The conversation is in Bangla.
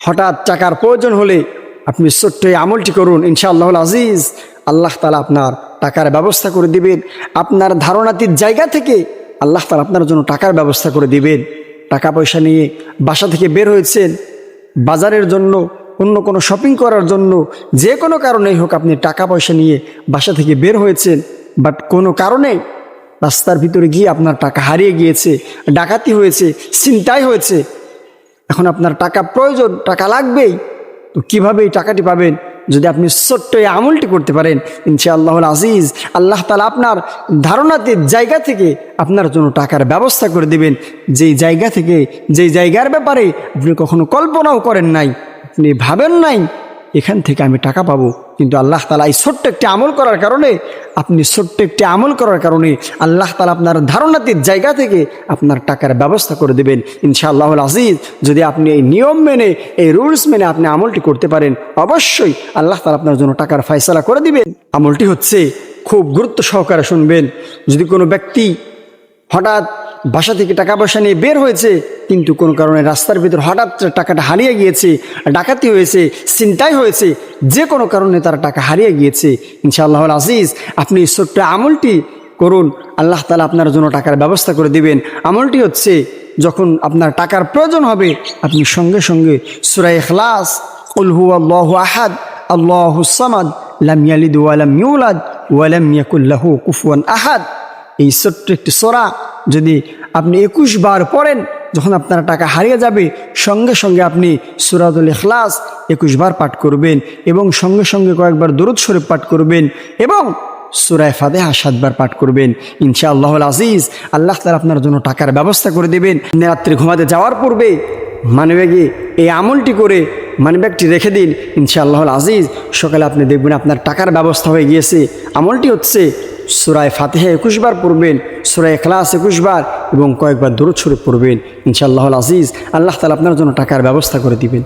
হঠাৎ টাকার প্রয়োজন হলে আপনি ছোট্ট এই আমলটি করুন ইনশাআল্লাহ আজিজ। আল্লাহ তালা আপনার টাকার ব্যবস্থা করে দিবেন। আপনার ধারণাতির জায়গা থেকে আল্লাহ তালা আপনার জন্য টাকার ব্যবস্থা করে দিবেন। টাকা পয়সা নিয়ে বাসা থেকে বের হয়েছেন। বাজারের জন্য, অন্য কোনো শপিং করার জন্য, যে কোনো কারণেই হোক আপনি টাকা পয়সা নিয়ে বাসা থেকে বের হয়েছেন। বাট কোনো কারণে রাস্তার ভিতরে গিয়ে আপনার টাকা হারিয়ে গিয়েছে, ডাকাতি হয়েছে চিন্তাই হয়েছে। এখন আপনার টাকা প্রয়োজন, টাকা লাগবেই, তো কীভাবে এই টাকাটি পাবেন? যদি আপনি ছোট্ট এই আমলটি করতে পারেন ইনশাআল্লাহ আজিজ, আল্লাহ তালা আপনার ধারণাতে জায়গা থেকে আপনার জন্য টাকার ব্যবস্থা করে দেবেন। যেই জায়গা থেকে, যেই জায়গার ব্যাপারে আপনি কখনো কল্পনাও করেন নাই, আপনি ভাবেন নাই, এখান থেকে আমি টাকা পাবো। কিন্তু আল্লাহ তালা এই ছোট্ট একটি আমল করার কারণে, আপনি ছোট্ট একটি আমল করার কারণে আল্লাহ তালা আপনার ধারণাতির জায়গা থেকে আপনার টাকার ব্যবস্থা করে দেবেন। ইনশাআল্লাহ আজিজ, যদি আপনি এই নিয়ম মেনে, এই রুলস মেনে আপনি আমলটি করতে পারেন, অবশ্যই আল্লাহ তালা আপনার জন্য টাকার ফয়সালা করে দিবেন। আমলটি হচ্ছে খুব গুরুত্ব সহকারে শুনবেন। যদি কোনো ব্যক্তি হঠাৎ বাসা থেকে টাকা পয়সা নিয়ে বের হয়েছে। কিন্তু কোনো কারণে রাস্তার ভিতর হঠাৎ টাকাটা হারিয়ে গিয়েছে, ডাকাতি হয়েছে চিন্তাই হয়েছে, যে কোনো কারণে তারা টাকা হারিয়ে গিয়েছে। ইনশাআল্লাহ আজিজ, আপনি ছোট্ট আমলটি করুন। আল্লাহ তালা আপনার জন্য টাকার ব্যবস্থা করে দিবেন। আমলটি হচ্ছে, যখন আপনার টাকার প্রয়োজন হবে, আপনি সঙ্গে সঙ্গে সুরাই এখলাস উলহু আল্লাহ আহাদ, আল্লাহ সামাদ ওয়ালাম ওয়ালাম ইয়াকুল্লাহু কুফুয়ান আহাদ। এই ছোট্ট একটি সোরা যদি আপনি একুশ বার পড়েন, যখন আপনার টাকা হারিয়ে যাবে, সঙ্গে সঙ্গে আপনি সুরাদুল ইখলাস একুশ বার পাঠ করবেন এবং সঙ্গে সঙ্গে কয়েকবার দরুদ শরীফ পাঠ করবেন এবং সুরায় ফাদেহা সাতবার পাঠ করবেন। ইনশা আল্লাহ আজিজ, আল্লাহ তালা আপনার জন্য টাকার ব্যবস্থা করে দেবেন। রাত্রে ঘুমাতে যাওয়ার পূর্বে মানব্যাগে এই আমলটি করে মানিব্যাগটি রেখে দিন। ইনশাআল্লাহ আজিজ, সকালে আপনি দেখবেন আপনার টাকার ব্যবস্থা হয়ে গিয়েছে। আমলটি হচ্ছে সুরায় ফাতেহে একুশবার পড়বেন, সুরায় ক্লাস একুশবার এবং কয়েকবার দূর ছড়ে পড়বেন। ইনশাআল্লাহ আজিজ আল্লাহ তালা আপনার জন্য টাকার ব্যবস্থা করে দিবেন।